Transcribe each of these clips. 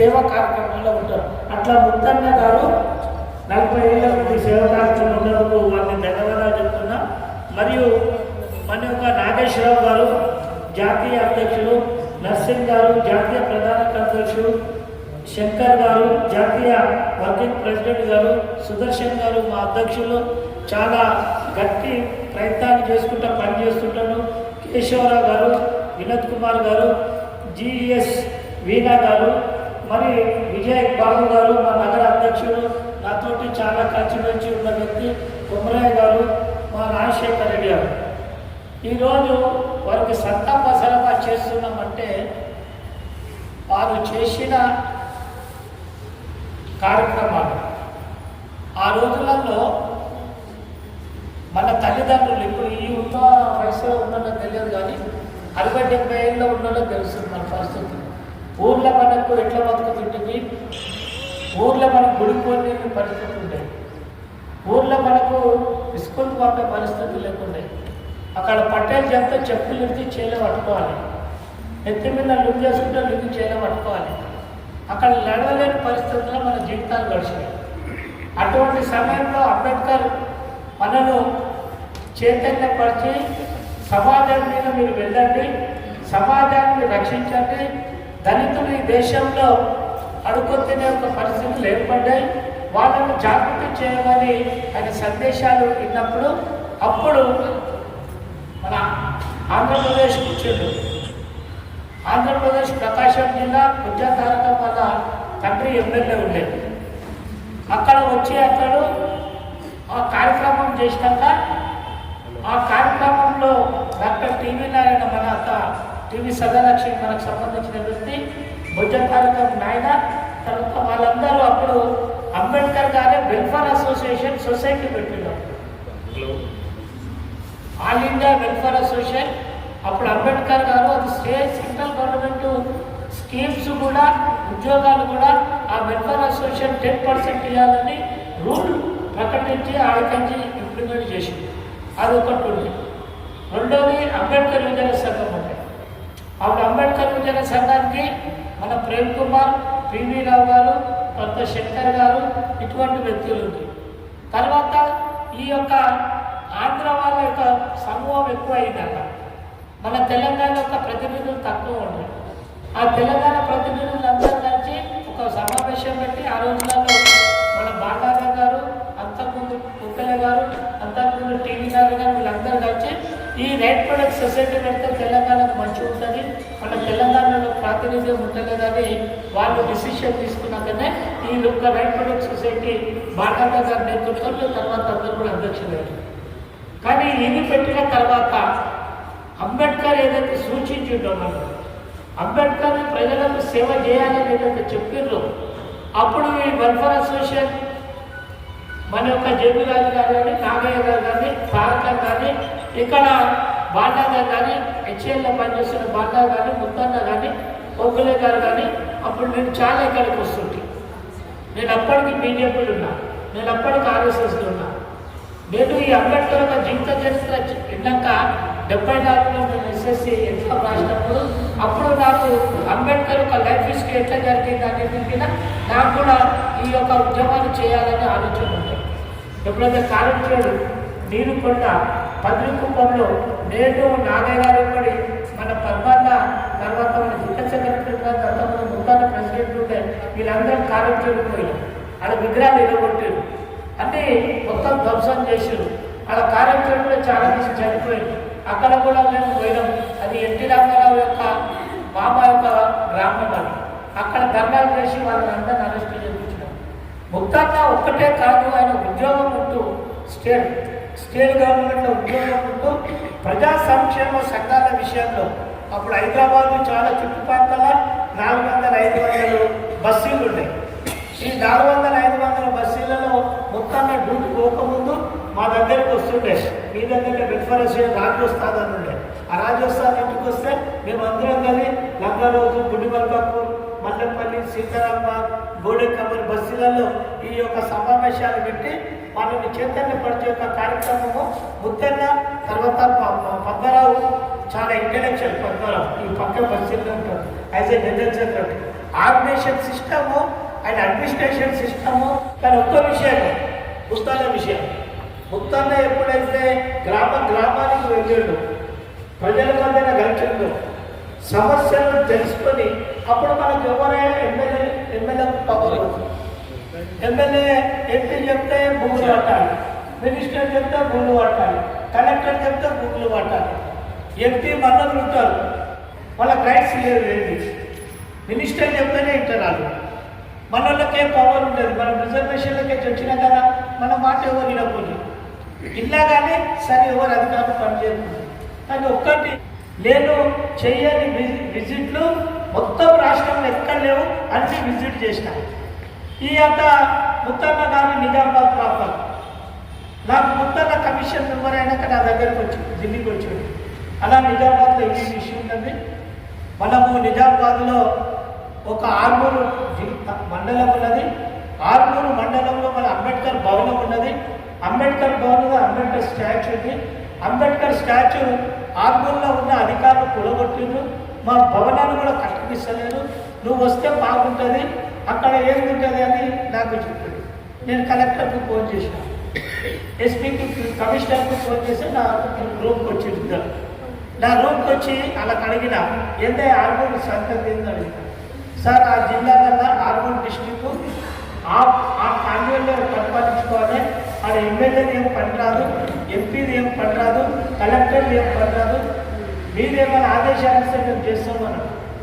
సేవా కార్యక్రమాల్లో ఉంటారు. అట్లా ముత్తన్న గారు నలభై ఏళ్ళ నుండి సేవా కార్యక్రమం ఉన్నందుకు వారిని ధన్యవాదాలు చెప్తున్నా. మరియు మన యొక్క నాగేశ్వరరావు గారు జాతీయ అధ్యక్షులు నర్సింగ్ గారు జాతీయ ప్రధాన కార్యదర్శులు శంకర్ గారు జాతీయ వర్కింగ్ ప్రెసిడెంట్ గారు సుదర్శన్ గారు మా అధ్యక్షులు చాలా గట్టి ప్రయత్నాలు చేసుకుంటూ పనిచేస్తుంటాను కేశవరావు గారు వినోద్ కుమార్ గారు జిఎస్ వీణా గారు మరి విజయ్ బాబు గారు మా నగర అధ్యక్షుడు నాతోటి చాలా కలిసిమెలిసి ఉన్న వ్యక్తి కుమరయ్య గారు మా రాజశేఖర్ రెడ్డి గారు. ఈరోజు వారికి సంతాప సరఫా చేస్తున్నామంటే వారు చేసిన కార్యక్రమాలు. ఆ రోజులలో మన తల్లిదండ్రులు ఇప్పుడు ఈ ఉన్న వయసులో ఉన్నదో తెలియదు కానీ అరవై డెబ్బై ఏళ్ళలో ఉన్నదో తెలుస్తుంది మన పరిస్థితి. ఊర్లో మనకు ఎట్లా బతుకుతుంటుంది? ఊర్లో మనకు గుడిపోయే పరిస్థితి ఉండేది ఊర్లో మనకు స్కూల్కి పంపే పరిస్థితి లేకుండే. అక్కడ పట్టేలు చెప్తే చెప్పులు ఎత్తి చేలో పట్టుకోవాలి. ఎత్తి మీద లుక్ చేసుకుంటే లుక్ చేలో పట్టుకోవాలి. అక్కడ నడవలేని పరిస్థితుల్లో మన జీవితాలు గడిచినాయి. అటువంటి సమయంలో అంబేద్కర్ మనను చైతన్యపరిచి సమాజం మీద మీరు వెళ్ళండి సమాజాన్ని రక్షించండి దళితులు ఈ దేశంలో అడుగుతున్న యొక్క పరిస్థితులు ఏర్పడ్డాయి. వాళ్ళను జాగృతి చేయమని ఆయన సందేశాలు విన్నప్పుడు అప్పుడు మన ఆంధ్రప్రదేశ్ కూర్చుండు. ఆంధ్రప్రదేశ్ ప్రకాశం జిల్లా ఉద్యోగారకం వల్ల తండ్రి ఎమ్మెల్యే ఉండేది. అక్కడ వచ్చి అతడు ఆ కార్యక్రమం చేసినాక ఆ కార్యక్రమంలో డాక్టర్ టీవీ నారాయణ మన అక్క టీవీ సదాలక్ష్మి మనకు సంబంధించిన వ్యక్తి భుజ కార్యక్రమం నాయన తర్వాత వాళ్ళందరూ అప్పుడు అంబేద్కర్ గారే వెల్ఫేర్ అసోసియేషన్ సొసైటీ పెట్టిండు ఆల్ ఇండియా వెల్ఫేర్ అసోసియేషన్ అప్పుడు అంబేద్కర్ గారు అది స్టేట్ సెంట్రల్ గవర్నమెంట్ స్కీమ్స్ కూడా ఉద్యోగాలు కూడా ఆ వెల్ఫేర్ అసోసియేషన్ టెన్ పర్సెంట్ ఇవ్వాలని రూల్ ప్రకటించి ఆడకంచి ఇంప్లిమెంట్ చేసింది. అది ఒకటి ఉంది. రెండోది అంబేద్కర్ యువజన సంఘం అంటే ఆవిడ అంబేద్కర్ విజయ సంఘానికి మన ప్రేమ్ కుమార్ పివి రావు గారు కొత్త శంకర్ గారు ఇటువంటి వ్యక్తులు ఉంది. తర్వాత ఈ యొక్క ఆంధ్ర వాళ్ళ యొక్క సమూహం ఎక్కువ అయిందట మన తెలంగాణ యొక్క ప్రతినిధులు తక్కువ ఉన్నాయి ఆ తెలంగాణ ప్రతినిధులందరూ కలిసి ఒక సమావేశం పెట్టి ఆ రోజులలో ఈ రైట్ ప్రొడక్ట్ సొసైటీ పెడితే తెలంగాణకు మంచి ఉంటుంది. మన తెలంగాణలో ప్రాతినిధ్యం ఉంటలేదని వాళ్ళు డిసిషన్ తీసుకున్నాకనే ఈ యొక్క రైట్ ప్రొడక్ట్ సొసైటీ బాటారా గారి నేతృత్వంలో తర్వాత అందరూ కూడా అధ్యక్షులయ్యారు కానీ ఇది పెట్టిన తర్వాత అంబేద్కర్ ఏదైతే సూచించిండో మనం అంబేద్కర్ ప్రజలకు సేవ చేయాలని ఏదైతే చెప్పిండ్రో అప్పుడు ఈ వెల్ఫేర్ అసోసియేషన్ మన యొక్క జేబీ రాజు గారు కానీ నాగయ్య గారు కానీ తారక కానీ ఇక్కడ బాండా గారు కానీ హెచ్ఎల్లో పనిచేస్తున్న బాండా కానీ ముత్తన్న కానీ ఒగ్గులే గారు కానీ అప్పుడు నేను చాలా ఇక్కడికి వస్తుంటే. నేను అప్పటికి బీజేపీలు ఉన్నా. నేను అప్పటికి ఆర్ఎస్ఎస్లు ఉన్నా. నేను ఈ అంబేద్కర్ యొక్క జీవిత చరిత్ర విన్నాక డెబ్బై నాలుగులో నేను ఎస్ఎస్సి ఎగ్జామ్ రాసినప్పుడు అప్పుడు నాకు అంబేద్కర్ యొక్క లైఫ్ హిస్టరీ ఎట్లా జరిగింది అనేది మీద నాకు కూడా ఈ యొక్క ఉద్యమాలు చేయాలని ఆలోచన ఉంది. ఎప్పుడైతే కారుణ్యుడు నీరు కొండ పద్రికుప్పంలో నేడు నాగయ్య గారు పడి మన పద్మాల తర్వాత మన జిల్లా సెక్రటరీ గారు తర్వాత నూతన ప్రెసిడెంట్ వీళ్ళందరూ కార్యం పోయినాం వాళ్ళ విగ్రహాలు ఎగగొట్టారు అన్నీ మొత్తం ధ్వంసం చేశారు అలా కార్యక్రమంలో చాలా మంది చనిపోయారు అక్కడ కూడా మేము పోయినాం. అది ఎన్టీ రామారావు యొక్క మామ యొక్క గ్రామం అది. అక్కడ ధర్నాలు చేసి వాళ్ళని అందరిని అరెస్ట్ చేయించినాం. ముఖ్యంగా ఒక్కటే కాదు ఆయన ఉద్యోగం ఉంటూ స్టేట్ స్టేట్ గవర్నమెంట్లో ఉద్యోగం ఉంటూ ప్రజా సంక్షేమ సంఘాల విషయంలో అప్పుడు హైదరాబాద్ చాలా చుట్టుపక్కల నాలుగు వందల ఐదు వందలు బస్సులు ఉన్నాయి ఈ నాలుగు వందల ఐదు వందల బస్సులలో మొత్తంగా డ్యూటీ పోకముందు మా దగ్గరికి వస్తుండే. మీ దగ్గర వెల్ఫేర్ రాజస్థాన్ ఉండే. ఆ రాజస్థాన్ ఇంటికి వస్తే మేము అందరం కలిసి లంగారోజు గుడ్డి మల్లెపల్లి సీతారాంబాగ్ గోడె కబర్ బస్సులలో ఈ యొక్క సమావేశాలు పెట్టి వాళ్ళని చైతన్యపరిచే యొక్క కార్యక్రమము ముద్దన్న తర్వాత పద్మరావు చాలా ఇంటెలెక్చువల్ పద్మరావు ఈ పక్క బస్సుల్లో ఉంటారు as a general secretary organisation system and administration system కానీ ఒక్క విషయం ముత్తన్న విషయం. ముత్తన్న ఎప్పుడైతే గ్రామ గ్రామానికి వెళ్ళాడు ప్రజల మధ్యన కలిసిండు సమస్యలను తెలుసుకొని అప్పుడు మనకు ఎవరే MLA MLA power MLA MP చెప్తే భూములు పట్టాలి మినిస్టర్ చెప్తే భూములు పట్టాలి కలెక్టర్ చెప్తే భూములు పట్టాలి. ఎంపీ మన్నలు ఉంటారు. వాళ్ళ రైట్స్ లేవు ఏంటి? మినిస్టర్ చెప్తేనే ఇంటరాలు మనలోకే పవర్ ఉంటుంది. మనం రిజర్వేషన్లకే వచ్చినా కదా మన మాట ఎవరు వినకూడదు ఇలా కానీ సరే ఎవరు అధికారులు పనిచేయకూడదు కానీ ఒక్కటి నేను చేయని విజిట్లు మొత్తం రాష్ట్రంలో ఎక్కడ లేవు అన్ని విజిట్ చేసిన. ఈ అంత ముత్తన్న గారు నిజామాబాద్ ప్రాపర్ నాకు ముత్తన్న కమిషన్ మెంబర్ అయినాక నా దగ్గరకు వచ్చి ఢిల్లీకి వచ్చింది అలా నిజామాబాద్లో ఈ ఇష్యూ ఉంటుంది మనము నిజామాబాద్లో ఒక ఆర్మూరు మండలం ఉన్నది. ఆర్మూరు మండలంలో మన అంబేద్కర్ భవనం ఉన్నది. అంబేద్కర్ భవనంలో అంబేద్కర్ స్టాచ్యూ ఉంది. అంబేద్కర్ స్టాచ్యూ ఆర్మూర్లో ఉన్న అధికారులు కూడగొట్టిండ్రు మా భవనాన్ని కూడా కష్టపిస్తలేదు నువ్వు వస్తే బాగుంటుంది అక్కడ ఏం ఉంటుంది అని నాకు చెప్పింది నేను కలెక్టర్కి ఫోన్ చేశాను ఎస్పీకి కమిషనర్కి ఫోన్ చేసి నా రూమ్కి వచ్చింది నా రూమ్కి వచ్చి అలా అడిగిన ఎంత ఆర్మూర్ సంతతి ఏంది అడిగిన. సార్ ఆ జిల్లాలలో ఆర్మూర్ డిస్టిక్ ఆ ఆ కాన్వెంట్లో పరిపాలించుకోవాలి. ఆడ ఎమ్మెల్యేది ఏం పని రాదు ఎంపీది ఏం పని రాదు కలెక్టర్ది ఏం పని రాదు మీరేమైనా ఆదేశాలు ఇస్తే మేము చేస్తామని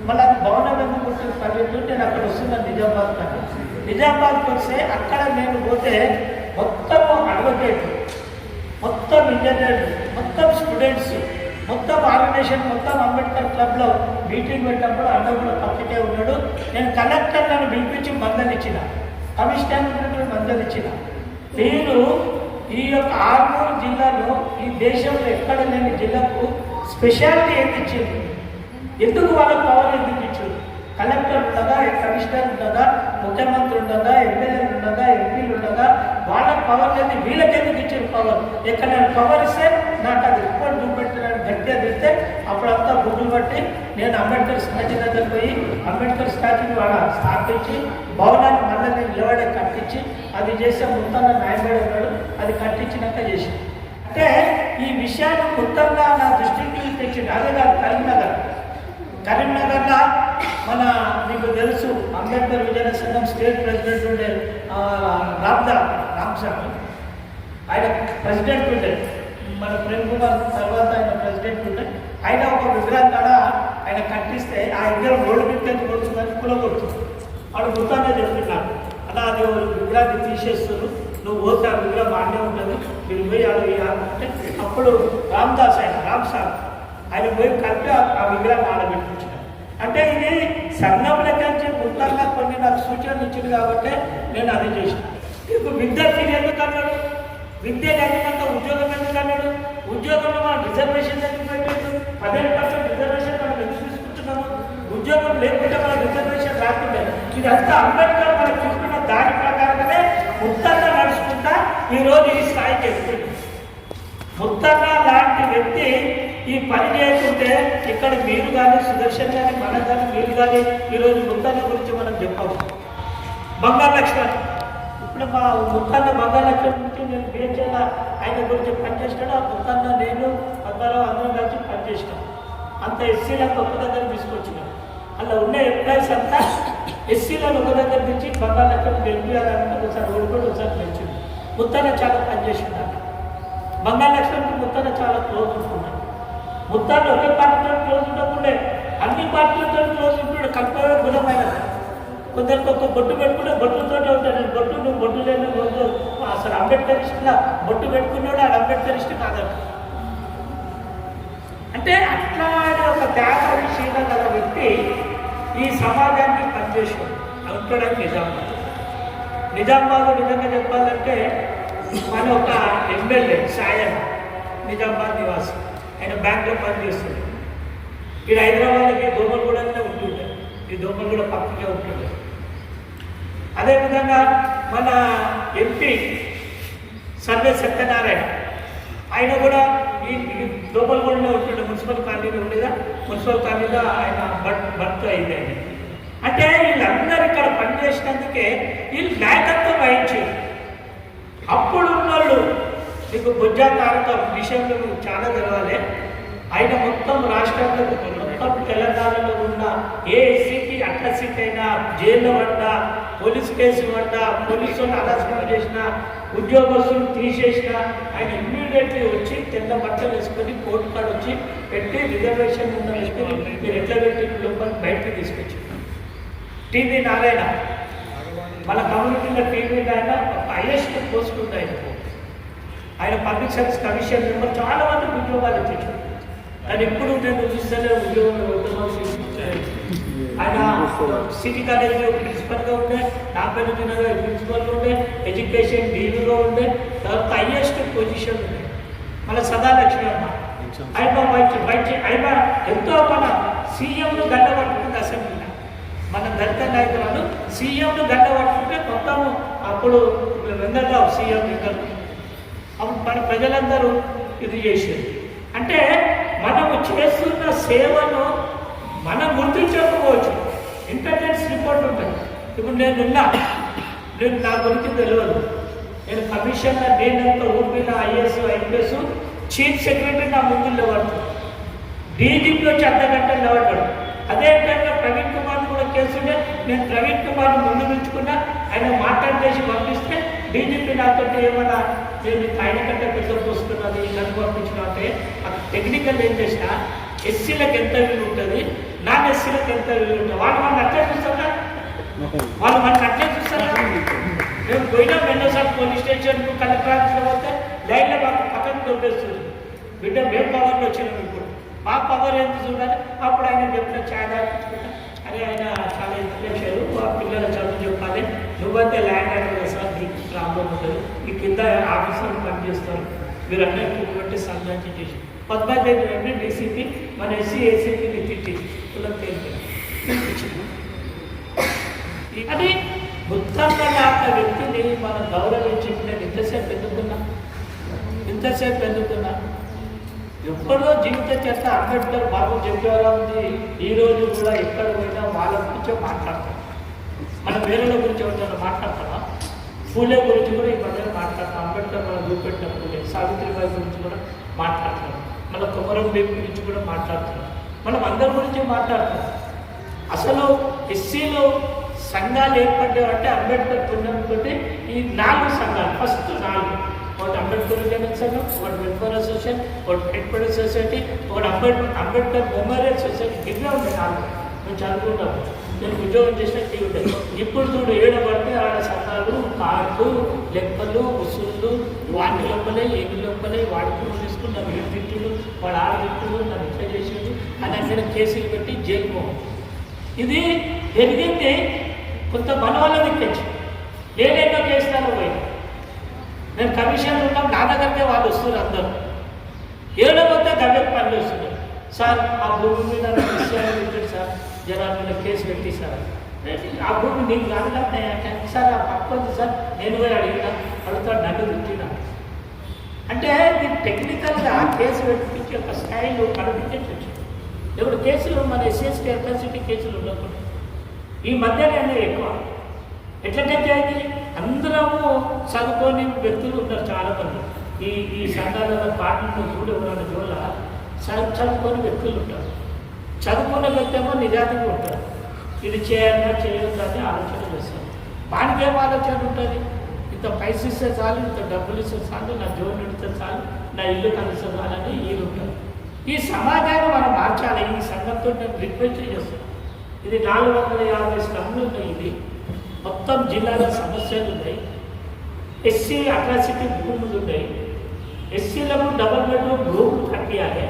మళ్ళీ అది భవనం ఎందుకు ఉంటుంది పర్యటన నేను అక్కడ వస్తున్నాను నిజామాబాద్ కానీ నిజామాబాద్కి వస్తే అక్కడ నేను పోతే మొత్తం అడ్వకేట్ మొత్తం ఇంజనీర్లు మొత్తం స్టూడెంట్స్ మొత్తం ఆర్గనైజేషన్ మొత్తం అంబేద్కర్ క్లబ్లో మీటింగ్ పెట్టినప్పుడు అన్న కూడా పక్కకే ఉన్నాడు. నేను కలెక్టర్ నన్ను పిలిపించి మందలిచ్చిన కమిషనర్ మందలిచ్చిన మీరు ఈ యొక్క ఆర్మూరు జిల్లాలో ఈ దేశంలో ఎక్కడ లేని జిల్లాకు స్పెషాలిటీ ఏంటి ఇచ్చింది ఎందుకు వాళ్ళకి పవర్ ఎందుకు ఇచ్చారు కలెక్టర్ ఉండదా కమిషనర్ ఉండదా ముఖ్యమంత్రి ఉండగా ఎమ్మెల్యే ఉండగా ఎంపీలు ఉండగా వాళ్ళకి పవర్ లేదు వీళ్ళకి ఎందుకు ఇచ్చారు పవర్ ఎక్కడ పవర్ ఇస్తే నాకు అది రిపోర్ట్ చూపెట్టడానికి గట్టిగా తిడితే అప్పుడంతా గుడ్లు పట్టి నేను అంబేద్కర్ స్టాచ్యూ దగ్గర పోయి అంబేద్కర్ స్టాచ్యూని వాళ్ళ స్థాపించి భవనాన్ని మళ్ళీ నేను నిలబడే కట్టించి అది చేసే మొత్తంగా నాయబడి ఉన్నాడు అది కట్టించినాక చేసి అంటే ఈ విషయాన్ని మొత్తంగా నా దృష్టికి తెచ్చింది అదే కాదు కరీంనగర్. కరీంనగర్లో మన మీకు తెలుసు అంబేద్కర్ విజయ సంఘం స్టేట్ ప్రెసిడెంట్ ఉండే రామ్దా రామస్వామి ఆయన ప్రెసిడెంట్ ఉండే. మన ప్రేమ్ కుమార్ తర్వాత ఆయన ప్రెసిడెంట్ ఉండే. ఆయన ఒక విగ్రహం కాడ ఆయన కట్టిస్తే ఆ విగ్రహం రోడ్డు మీద కొడుతుందని కులగొడుతుంది వాడు గుర్తానే చెప్తున్నాడు అలా అది విగ్రహాన్ని తీసేస్తున్నారు. నువ్వు పోతే ఆ విగ్రహం ఆడే ఉంటుంది. మీరు పోయి అది అంటే అప్పుడు రామ్దాస్ ఆయన రామ్సార్ ఆయన పోయి కలిపి ఆ- విగ్రహం ఆడబెట్టించాడు అంటే ఇది సంఘం లెక్కించి ముందంగా కొన్ని నాకు సూచనలు ఇచ్చింది కాబట్టి నేను అది చేసిన. ఇప్పుడు విద్యార్థిని ఎందుకు అన్నాడు? విద్య లేకపోతే ఉద్యోగం ఎందుకు అన్నాడు? ఉద్యోగంలో మనం రిజర్వేషన్ ఎందుకు పెట్టాడు పదిహేను పర్సెంట్ రిజర్వేషన్ మనం ఎందుకు తీసుకుంటున్నాము? ఉద్యోగం లేకుంటే మన రిజర్వేషన్ రాకుండా ఇదంతా అంబేద్కర్ మనకు చూసుకున్న దాని ప్రకారంగానే ముత్తంగా నడుచుకుంటా ఈరోజు ఈ స్థాయికి ఎదుగుతుంది ముత్తన్న లాంటి వ్యక్తి ఈ పని చేయకుంటే ఇక్కడ మీరు కానీ సుదర్శన్ కానీ మన కానీ మీరు కానీ ఈరోజు ముత్తన్న గురించి మనం చెప్పాము. బంగారు లక్ష్మణ్ ఇప్పుడు మా ముత్తన్న బంగారు లక్ష్మణ్ గురించి నేను పేర్చేలా ఆయన గురించి పనిచేసినాడు ఆ ముత్తన్న నేను అందరూ అందరం కలిసి పనిచేసినాం అంత ఎస్సీలకు ఒక దగ్గర తీసుకొచ్చినాం. అలా ఉన్న ఎంప్లాయీస్ అంతా ఎస్సీలను ఒక దగ్గర నుంచి బంగారు లక్ష్మణ్ గెలిపించాలంటే ఒకసారి ఓడిపోయి ఒకసారి పెంచింది ముత్తన్న చాలా పనిచేసినాడు బంగాళలక్ష్మికి ముత్తన చాలా క్లోజ్ ఉంటున్నాడు ముత్తాన్ని ఒకే పార్టీతో క్లోజ్ ఉండకుండే అన్ని పార్టీలతో క్లోజ్ ఉంటున్నాడు. కల్పన గుణమైన కొందరికి ఒక బొట్టు పెట్టుకుంటే బొట్టుతోటే ఉంటాడు. నేను బొట్టు నువ్వు బొట్టు లేని రోజు అసలు అంబేద్కరిస్ట్లా బొట్టు పెట్టుకున్నాడు అది అంబేద్కర్ ఇష్టం కాదట అంటే అట్లా ఒక త్యాగశీల గల వ్యక్తి ఈ సమాజానికి పనిచేసాడు అంటాడు నిజామాబాద్. నిజామాబాద్ నిజంగా చెప్పాలంటే మన ఒక ఎమ్మెల్యే సాయం నిజామాబాద్ నివాసి. ఆయన బ్యాంక్లో పనిచేస్తుంది ఇక్కడ హైదరాబాద్కి దోమలగూడనే ఉంటుండే. ఈ దోమలగూడ పక్కనే ఉంటుండే. అదేవిధంగా మన ఎంపీ సర్వే సత్యనారాయణ ఆయన కూడా ఈ దోమలగూడలో ఉంటుండే. మున్సిపల్ కాలనీలో ఉండేదా? మున్సిపల్ కాలనీలో ఆయన బర్త్ బర్త్ అయింది ఆయన. అంటే వీళ్ళందరూ ఇక్కడ పనిచేసినందుకే వీళ్ళు నాయకత్వం వహించారు. అప్పుడు ఉన్నోళ్ళు మీకు బుజ్జా విషయంలో మీకు చాలా తెలవాలి. ఆయన మొత్తం రాష్ట్రంలో మొత్తం తెలంగాణలో ఉన్న ఏ ఎస్సీకి అట్లసీట్ అయినా జైల్లో పడ్డా పోలీస్ కేసు పడ్డా పోలీసు అరెస్ట్ చేసిన ఉద్యోగస్తులు తీసేసిన ఆయన ఇమ్మీడియట్లీ వచ్చి తెల్ల బట్టలు వేసుకొని కోర్టు కాడ వచ్చి పెట్టి రిజర్వేషన్ ఉన్న వేసుకొని మీరు ఎట్లా పెట్టి లోపల బయటకు తీసుకొచ్చి టీవీ నారాయణ మన కమ్యూనిటీలో టీవీ నారాయణ హైయెస్ట్ పోస్ట్ ఉంది ఆయనకు ఆయన పబ్లిక్ సర్వీస్ కమిషన్ మెంబర్ చాలా మంది ఉద్యోగాలు ఇచ్చారు. ఆయన ఎప్పుడు నేను చూస్తేనే ఉద్యోగం ఆయన సిటీ కాలేజీలో ప్రిన్సిపల్గా ఉండే నగర్ ప్రిన్సిపల్గా ఉండే ఎడ్యుకేషన్ డీలుగా ఉండే తర్వాత హైయెస్ట్ పొజిషన్ ఉండే. మన సదాలక్ష్మి అమ్మ. ఆయన ఆయన ఎంతో మన సీఎంను గడ్డ పట్టుకుంది అసెంబ్లీలో మన దళిత నాయకులను సీఎంను గంట పట్టుకుంటే మొత్తం అప్పుడు వెంగళరావు సీఎం వెంగళరావు అప్పుడు మన ప్రజలందరూ ఇది చేసేది. అంటే మనము చేస్తున్న సేవను మనం గుర్తించకపోవచ్చు. ఇంటెలిజెన్స్ రిపోర్ట్ ఉంటుంది. ఇప్పుడు నేనున్నా నేను నా గురించి తెలియదు. నేను కమిషనర్ నేనంత ఊపిన ఐఏఎస్ ఐపీఎస్ చీఫ్ సెక్రటరీ నా ముందు నిలబడతాను డీజీపీ వచ్చి అర్ధ గంట నిలబడ్డాడు. అదే విధంగా ప్రవీణ్ కుమార్ కూడా నేను ప్రవీణ్ కుమార్ ముందు పిలుచుకున్నా ఆయన మాట్లాడేసి పంపిస్తే డీజీపీ నాతో ఏమన్నా నేను ఆయన కంటే పెద్ద పోస్తున్నది నన్ను పంపించిన అంటే టెక్నికల్ ఏం చేసినా ఎస్సీలకు ఎంత వీలు ఉంటుంది నాన్ ఎస్సీలకు ఎంత వీలు ఉంటుంది వాళ్ళు మన అట్లే చూస్తారా? వాళ్ళు మన అట్లే చూస్తారా? మేము పోయినా ఎన్నోసార్లు పోలీస్ స్టేషన్ కలెక్టర్ ఆఫీస్లో పోతే లైన్లో మాకు పక్కన దొరికేస్తుంది బిడ్డ మేము పవర్లో వచ్చినాం ఇప్పుడు. మా పవర్ ఎంత చూడాలి? అప్పుడు ఆయన చెప్పిన చాలా అరే ఆయన చాలా ఇంటలెక్చువల్ మా పిల్లల చదువు చెప్పాలి. నువ్వైతే ల్యాండ్ అంటే సార్ నీకు ప్రాబ్లం ఉంటుంది మీ కింద ఆఫీసర్లు పనిచేస్తారు. మీరు అన్నట్టు బట్టి సంఘానికి చేసి. పద్మాదేవి అంటే డీసీపీ మన ఎస్సీ ఏసీపీని తిట్టి. కులం అది ఉత్తమ లాంటి వ్యక్తిని మనం గౌరవించి నేను ఇంతసేపు ఎందుకున్నా? ఇంతసేపు ఎందుకున్నా? ఎప్పుడో జీవిత చేత అంబేద్కర్ బాబు చెప్పేవాళ్ళ ఉంది. ఈ రోజు కూడా ఎక్కడ పోయినా వాళ్ళ గురించే మాట్లాడతాం మనం పేరుల గురించి ఎవరితో మాట్లాడతామా పూలే గురించి కూడా ఈ మధ్యన మాట్లాడతాం అంబేద్కర్ మనం చూపెట్టిన పూలే సావిత్రిబాయి గురించి కూడా మాట్లాడతాం మన కొమరం బేబీ గురించి కూడా మాట్లాడుతున్నాం మనం అందరి గురించి మాట్లాడతాం. అసలు ఎస్సీలో సంఘాలు ఏర్పడ్డారంటే అంబేద్కర్ పుణ్యంతో ఈ నాలుగు సంఘాలు. ఫస్ట్ నాలుగు. ఒకటి అంబేద్కర్ విజ్ఞాన సంఘం ఒకటి వెల్ఫేర్ అసోసియేషన్ ఒకటి హెడ్పడ్ సొసైటీ ఒకటి అంబేద్కర్ అంబేద్కర్ మెమోరియల్ సొసైటీ ఇవే ఉంటాయి నాలుగు. మేము చదువుకుంటాము నేను ఉద్యోగం చేసినట్టు ఇవి ఉంటాయి ఇప్పుడు చూడు ఏడబడితే ఆడ సంఘాలు కార్డు లెక్కలు వసూళ్ళు వాటి లోపలే ఏమి లోపలే వాడి తీసుకుని నన్ను ఏడు తిట్టుడు వాడు ఆడ తిట్టుడు నన్ను ఇట్లా చేసేది అని అక్కడ కేసులు పెట్టి జైలు పోవాలి. ఇది జరిగింది కొంత మన వల్ల దిక్కొచ్చు ఏదైనా చేస్తాను పోయి నేను కమిషన్ ఉన్నాం నా దగ్గరికే వాళ్ళు వస్తున్నారు అందరూ. ఏడో వద్ద గవ్య పనులు వస్తున్నారు సార్ ఆ భూమి మీద విషయాలు పెట్టాడు సార్ జనాల మీద కేసు పెట్టి సార్. ఆ భూమి నీకు కాదు కదా సార్ ఆ పక్క సార్ నేను పోయి అడిగినా అడుగుతాడు నన్ను తిట్టినా. అంటే ఇది టెక్నికల్గా కేసు పెట్టించే ఒక స్టైల్ కనిపించవచ్చు ఇప్పుడు కేసులు మన ఎస్ఎస్టీ ఎఫ్ఎస్సిటీ కేసులు ఉండకుండా ఈ మధ్యనే అనేది ఎక్కువ. టెక్ అయింది? అందరము చదువుకొని వ్యక్తులు ఉన్నారు చాలా మంది ఈ ఈ సంఘాలలో పాటలు చూడు ఉన్న చూడ చదువు చదువుకొని వ్యక్తులు ఉంటారు. చదువుకున్న వ్యక్తి ఏమో నిజాతిగా ఉంటారు. ఇది చేయాలన్నా చేయొద్దా అని ఆలోచన చేస్తారు. వానికి ఏం ఆలోచన ఉంటుంది? ఇంత పైసలు ఇస్తే చాలు ఇంత డబ్బులు ఇస్తే చాలు నా జోన్ ఇస్తే చాలు నా ఇల్లు కలిస్తే చాలని ఈ ఉంటారు. ఈ సమాజాన్ని మనం మార్చాలి. ఈ సంఘంతో నేను రిక్వెస్ట్ చేస్తాను. ఇది నాలుగు వందల యాభై స్తంభులు ఉన్నాయి. ఇది మొత్తం జిల్లాలో సమస్యలు ఉన్నాయి. ఎస్సీ అట్రాసిటీ భూములు ఉన్నాయి. ఎస్సీలకు డబల్ బెడ్రూమ్ రూమ్ కట్టియాలి.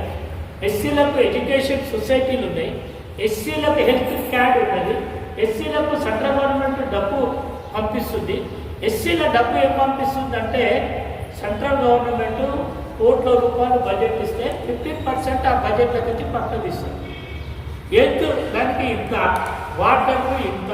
ఎస్సీలకు ఎడ్యుకేషన్ సొసైటీలు ఉన్నాయి. ఎస్సీలకు హెల్త్ క్యాడ్ ఉన్నది. ఎస్సీలకు సెంట్రల్ గవర్నమెంట్ డబ్బు పంపిస్తుంది. ఎస్సీల డబ్బు ఏం పంపిస్తుంది అంటే సెంట్రల్ గవర్నమెంట్ కోట్ల రూపాయలు బడ్జెట్ ఇస్తే ఫిఫ్టీన్ పర్సెంట్ ఆ బడ్జెట్లోకి వచ్చి పక్కన ఇస్తుంది ఎత్తు దానికి ఇంకా వాటర్కు ఇంత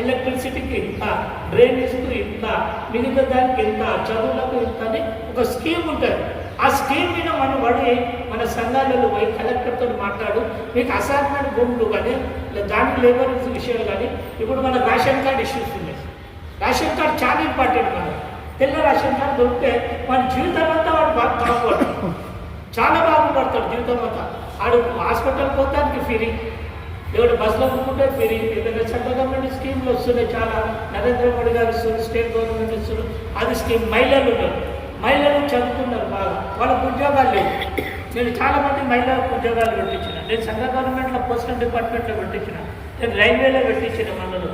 ఎలక్ట్రిసిటీకి ఇంత డ్రైనేజ్కు ఇంత మిగతా దానికి ఇంత చదువులకు ఇంత అని ఒక స్కీమ్ ఉంటుంది. ఆ స్కీమ్ మీద మనం పడి మన సంఘాలలో పోయి కలెక్టర్తో మాట్లాడు మీకు అసైన్మెంట్ భూములు కానీ దానికి లేబర్ విషయాలు కానీ ఇప్పుడు మన రేషన్ కార్డ్ ఇష్యూస్ ఉన్నాయి. రేషన్ కార్డ్ చాలా ఇంపార్టెంట్ మనకి. తెల్ల రేషన్ కార్డు దొరికితే మన జీవితం అంతా వాడు బాగుపడతాడు. చాలా బాగుపడతాడు జీవితం అంతా. వాడు హాస్పిటల్ పోతానికి ఫ్రీ ఎవడు బస్సులో కూర్చుంటే ఫ్రీ ఏదైనా సెంట్రల్ గవర్నమెంట్ స్కీమ్లు వస్తున్నాయి. చాలా నరేంద్ర మోడీ గారు ఇస్తున్నారు స్టేట్ గవర్నమెంట్ ఇస్తున్నారు. అది స్కీమ్ మహిళలు ఉన్నారు. మహిళలు చదువుతున్నారు బాగా. వాళ్ళకు ఉద్యోగాలు లేవు. నేను చాలామంది మహిళలకు ఉద్యోగాలు పెట్టించిన. నేను సెంట్రల్ గవర్నమెంట్లో పోస్టల్ డిపార్ట్మెంట్లో పెట్టించిన. నేను రైల్వేలో పెట్టించిన మనలో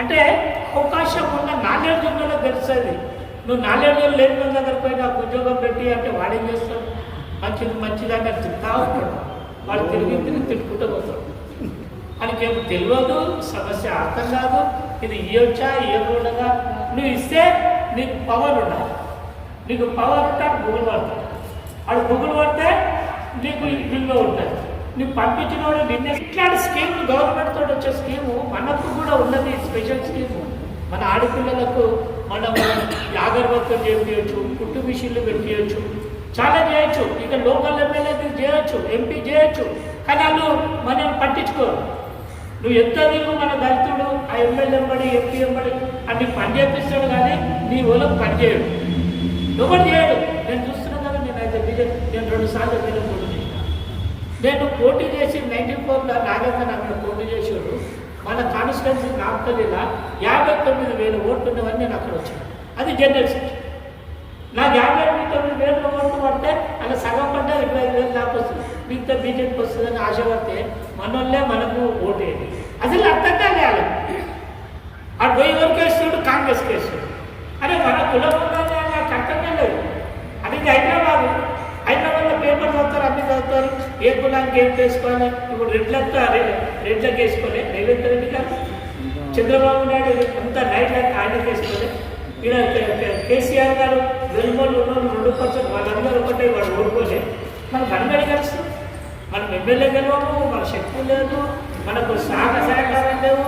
అంటే అవకాశం ఉన్న నాణ్యత ఉన్నదో తెలుస్తుంది. నువ్వు నాణ్యత లేని వాళ్ళ దగ్గర పోయి నాకు ఉద్యోగం పెట్టి అంటే వాడేం చేస్తాడు మంచిది మంచిదాన్ని తింటా ఉంటాడు. వాళ్ళు తిరిగి తిరిగి తిట్టుకుంటూ పోతాడు. ఆయనకి ఏమో తెలియదు సమస్య అర్థం కాదు. ఇది ఇవ్వచ్చా ఇవ్వకూడదా నువ్వు ఇస్తే నీకు పవర్ ఉండాలి. నీకు పవర్ ఉంటే ఆడు గుగులు పడతాడు ఆడు గుగులు పడితే నీకు విలువ ఉంటుంది. నువ్వు పంపించిన వాడు నిన్న ఇట్లాంటి స్కీమ్ గవర్నమెంట్ తోటి వచ్చే స్కీము మనకు కూడా ఉన్నది స్పెషల్ స్కీము మన ఆడపిల్లలకు మనం అగరబత్తులు చేపించవచ్చు కుట్టు మిషన్లు పెట్టియచ్చు చాలా చేయొచ్చు. ఇక లోకల్ ఎమ్మెల్యే చేయొచ్చు ఎంపీ చేయొచ్చు. కానీ వాళ్ళు మనం పట్టించుకోరు. నువ్వు ఎంత నీకు మన దళితుడు ఆ ఎమ్మెల్యే ఎంబడి ఎంపీ ఎంబడి అన్ని పని చేపిస్తాడు కానీ నీ ఊళ్ళకి పని చేయడు. ఎవరు చేయడు? నేను చూస్తున్నా కదా నేను అయితే బీజేపీ నేను రెండు సార్లు ఎమ్మెల్యే పోటీ చేసిన. నేను పోటీ చేసి నైన్టీన్ ఫోర్లో నాగేంద్ర అక్కడ పోటీ చేసాడు మన కాన్స్టిట్యున్సీ నాపల్లిలా యాభై తొమ్మిది వేల ఓట్లు ఉన్నవన్నీ నేను అక్కడ వచ్చాను అది జనరల్ సీట్ నాకు యాభై ఎనిమిది తొమ్మిది వేలు ఓట్లు పడితే అలా సగం పడ్డా ఇరవై ఐదు వేలు దాకా వస్తుంది. మిగతా బీజేపీ వస్తుందని ఆశ పడితే మనోళ్ళే మనకు ఓటేది. అసలు అర్థం కాలే వాళ్ళకి ఆడు పోయి ఎవరికి వేస్తాడు కాంగ్రెస్ వేస్తాడు అరే మన కులం ఉన్నది అని నాకు అర్థమే లేదు. అది ఇది హైదరాబాద్. హైదరాబాద్లో పేపర్ చదువుతారు అన్ని చదువుతారు. ఏ కులానికి ఏం చేసుకోవాలి? ఇప్పుడు రెడ్లకు రెడ్లకు వేసుకోలే రేవంత్ రెడ్డి గారు చంద్రబాబు నాయుడు అంత నైట్లకు ఆయన ఆయనకి వేసుకోలే ఈయన కేసీఆర్ గారు వెలుమలు ఉన్న రెండు పర్సెంట్ వాళ్ళందరూ ఒకటే వాళ్ళు ఓడిపోలే. మన ఎమ్మెల్యే గెలవము మన శక్తి లేదు మనకు సహాయ సహకారం లేవు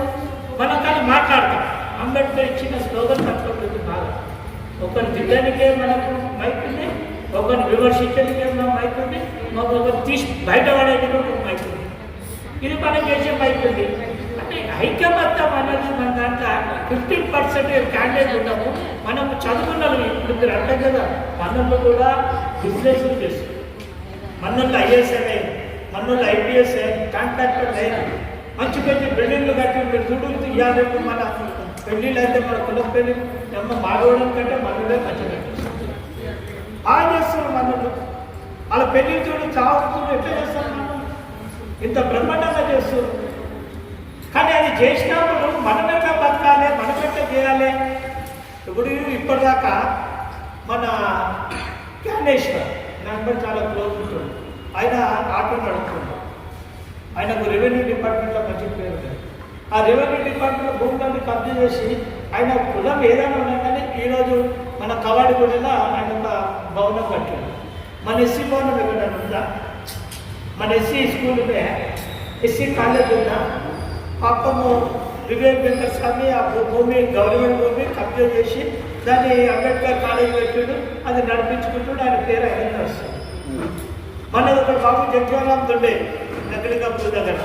మనం కానీ మాట్లాడతాం. అంబేద్కర్ ఇచ్చిన స్లోగన్ తప్పకుండా బాగా. ఒకరిని తిట్టడానికే మనకు మైక్ ఉంది ఒకరిని విమర్శించడానికే మనం మైక్ ఉంది మాకు ఒకరు తీసి బయటపడేది ఒక మైక్ ఉంది. ఇది మనం చేసే మైక్ ఉంది. అంటే ఐక్యమత్యం అనేది మన దాంట్లో ఫిఫ్టీన్ పర్సెంట్ క్యాండిడేట్ ఉన్నాము మనం చదువుకున్నాము ఇప్పుడు మీరు అంటే కదా మనల్ని కూడా బిజినెస్ చేస్తుంది మనల్ని ఐఎస్ఎం మనోళ్ళు ఐపీఎస్ కాంట్రాక్టర్ లేదు మంచి మంచి బిల్డింగ్లు కట్టి మీరు చూడు ఇవాళ రేపు మన పెళ్ళిళ్ళు అయితే మన కులం పెళ్ళి అమ్మ మాగవడం కంటే మనలే మంచిగా బాగా చేస్తారు మనోళ్ళు వాళ్ళ పెళ్ళి చూడు చావుతుంది ఎట్లా చేస్తారు మనం ఇంత బ్రహ్మాండంగా చేస్తారు కానీ అది చేసినప్పుడు మన ఎట్లా బతకాలి మన ఎట్లా చేయాలి. ఇప్పుడు ఇప్పటిదాకా మన జ్ఞానేశ్వర్ నాకు చాలా క్లోజ్ ఉంటుంది. ఆయన ఆటో నడుపుతున్నాడు ఆయనకు రెవెన్యూ డిపార్ట్మెంట్లో మంచి పేరు ఆ రెవెన్యూ డిపార్ట్మెంట్లో భూములన్నీ కబ్జా చేసి ఆయన కులం ఏదైనా ఉన్నా కానీ ఈరోజు మన కవాడిగూడలో ఆయన ఒక భవనం కట్టాడు. మన ఎస్సీ భవనం ఎక్కడ ఉందా? మన ఎస్సీ స్కూల్ ఉందే? ఎస్సీ కాలేజ్ ఉందా? పాపము వివేక్ వెంకట స్వామి ఆ భూమి గవర్నమెంట్ భూమి కబ్జా చేసి దాన్ని అంబేద్కర్ కాలేజ్ పెట్టాడు అది నడిపించుకుంటూ ఆయన పేరు ఆయన నడుస్తుంది మళ్ళీ ఒక బాబు జగ్జీవరామ్ దుండే నగలికప్పుడు దగ్గర.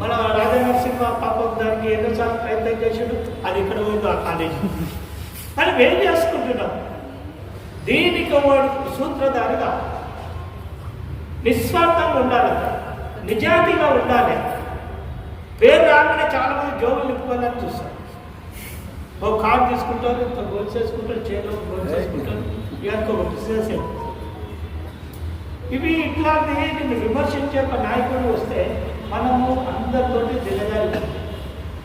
మన రాజనరసింహ పాపం దానికి ఎన్నోసార్లు ప్రయత్నం చేసాడు అది ఇక్కడ పోయింది ఆ కాలేజీ. కానీ మేము చేసుకుంటున్నాం? దీనికి వాడు సూత్రధారిగా నిస్వార్థంగా ఉండాలి. నిజాతిగా ఉండాలి. పేరు రాగానే చాలా మంది జోబులు నింపుకోవాలని చూస్తారు. ఓ కార్డు తీసుకుంటారు ఇంత గోల్ చేసుకుంటారు చేతిలో గోల్ చేసుకుంటారు ఇక ఒక బిజినెస్ ఇవి ఇట్లాంటి నిన్ను విమర్శించే ఒక నాయకుడు వస్తే మనము అందరితోటి దిగజాలి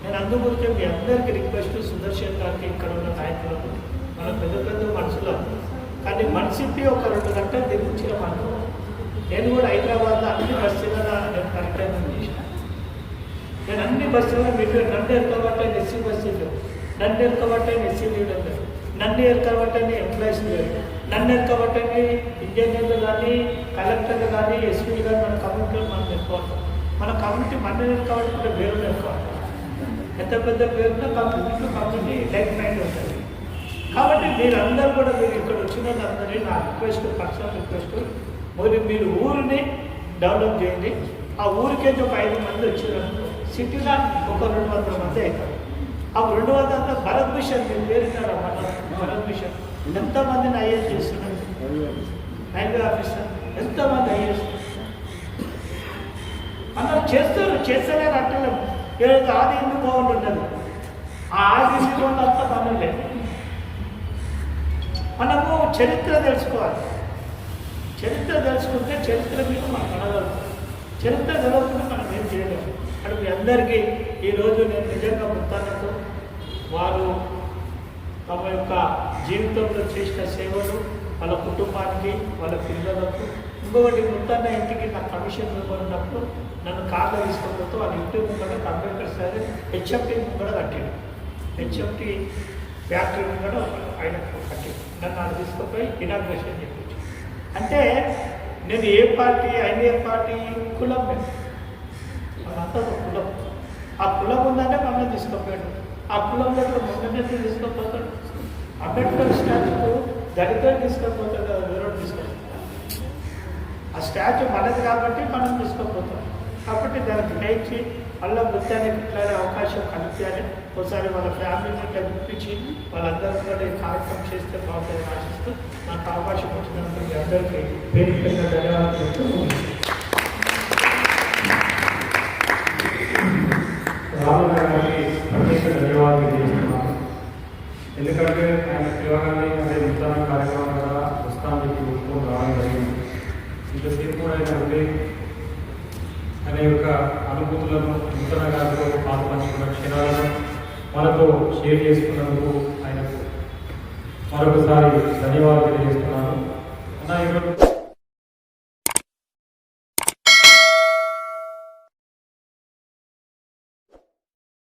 నేను అందుగురికే మీ అందరికి రిక్వెస్ట్ సుదర్శన్ గారికి ఇక్కడ ఉన్న నాయకులకు మన పెద్ద పెద్ద మనుషులు కానీ మనిషికి ఒక రెండు గంటలు దిగుచ్చిన మనం నేను కూడా హైదరాబాద్లో అన్ని బస్సులలో నేను అయిన చేసిన నేను అన్ని బస్సులలో మీకు నన్ను ఎక్కబట్టే ఎస్సీ బస్సులు నన్ను ఎక్కబట్టే ఎస్సీ లీడర్ నన్ను ఎక్కబట్టే ఎంప్లాయీస్ లేరు నన్ను ఎక్కబట్టే ఇంజనీర్లు కానీ కలెక్టర్లు కానీ ఎస్పీలు కానీ మన కమ్యూనిటీలో మనం ఎక్కోవాలి మన కమ్యూనిటీ మన ఎక్కబట్టుకుంటే వేరే ఎక్కోవాలి ఎంత పెద్ద పేరుతో కమ్యూనిటీ కమ్యూనిటీ లైక్ మైండ్ ఉంటుంది. కాబట్టి మీరందరూ కూడా మీరు ఇక్కడ వచ్చిన వాళ్ళందరినీ నా రిక్వెస్ట్ పర్సనల్ రిక్వెస్ట్ మరి మీరు ఊరిని డెవలప్ చేయండి. ఆ ఊరికైతే ఒక ఐదు మంది వచ్చినారు సిటీలో ఒక రెండు వందల మంది అవుతారు. ఆ రెండు వందల భరత్ మిషన్ మీరు పేరున్నారా మన భరత్ మిషన్. ఎంతమందిని ఐఏఎస్ చేస్తున్నారు? రైల్వే ఆఫీసర్ ఎంతమంది ఐఏఎస్ అందరూ చేస్తారు చేస్తేనే అట్టలేదు ఏదో ఆది ఎందుకు బాగుంటుండదు ఆ ఆది ఎందుకు అంత పనులే మనము చరిత్ర తెలుసుకోవాలి. చరిత్ర తెలుసుకుంటే చరిత్ర మీద మనం అనగలుగుతాం చరిత్ర తెలియకుండా మనం ఏం చేయలేము అక్కడ మీ అందరికీ ఈరోజు నేను నిజంగా మొత్తానికి వారు తమ యొక్క జీవితంలో చేసిన సేవలు వాళ్ళ కుటుంబానికి వాళ్ళ పిల్లలకు ఇంకొకటి మొత్తాన్ని ఇంటికి నా కమిషన్ ఉన్నప్పుడు నన్ను కార్లో తీసుకుపోతూ వాళ్ళ ఇంటి ముంగడ అంబేద్కర్ సార్ హెచ్ఎఫ్టీ కూడా కట్టాడు. హెచ్ఎఫ్టీ ఫ్యాక్టరీ ముంగడ ఆయన కట్టాడు. నన్ను అది తీసుకుపోయి ఇనాగ్రేషన్ చెప్పించాడు అంటే నేను ఏ పార్టీ ఆయన ఏ పార్టీ కులం మేము మనంతా ఒక కులం. ఆ కులం ఉందంటే మమ్మల్ని తీసుకుపోయాడు. ఆ కులంలో మొన్ననే తీసుకుపోతాడు అంబేద్కర్ స్టాచ్యూ దళితులు తీసుకుపోతాడు కదా వేరే తీసుకొని ఆ స్టాచ్యూ మనది కాబట్టి మనం తీసుకుపోతాం. కాబట్టి దానికి గ్రహించి మళ్ళీ మృత్యానికి ఇట్లానే అవకాశం కల్పించాలి. ఒకసారి వాళ్ళ ఫ్యామిలీని ఇట్లా గుర్తించి వాళ్ళందరూ కూడా ఈ కార్యక్రమం చేస్తే బాగుంటుందని ఆశిస్తూ నాకు అవకాశం వచ్చినందుకు అందరికీ పేరు ధన్యవాదాలు చెప్తూ ముగిస్తున్నాను. రామన్న గారికి ప్రత్యేక ధన్యవాదాలు తెలియజేస్తున్నాను ఎందుకంటే ఆయన పిలవగానే అదే నూతన కార్యక్రమం కదా వస్తాను చెప్పి ఒప్పుకొని రావడం జరిగింది ఇంతసేపు కూడా ఆయన ఉండి ఆయన యొక్క అనుభూతులను నూతన గారితో పాలు పంచుకున్న క్షణాలను తెలియజేసుకున్నందుకు ఆయనకు మరొకసారి ధన్యవాదాలు తెలియజేస్తున్నాను.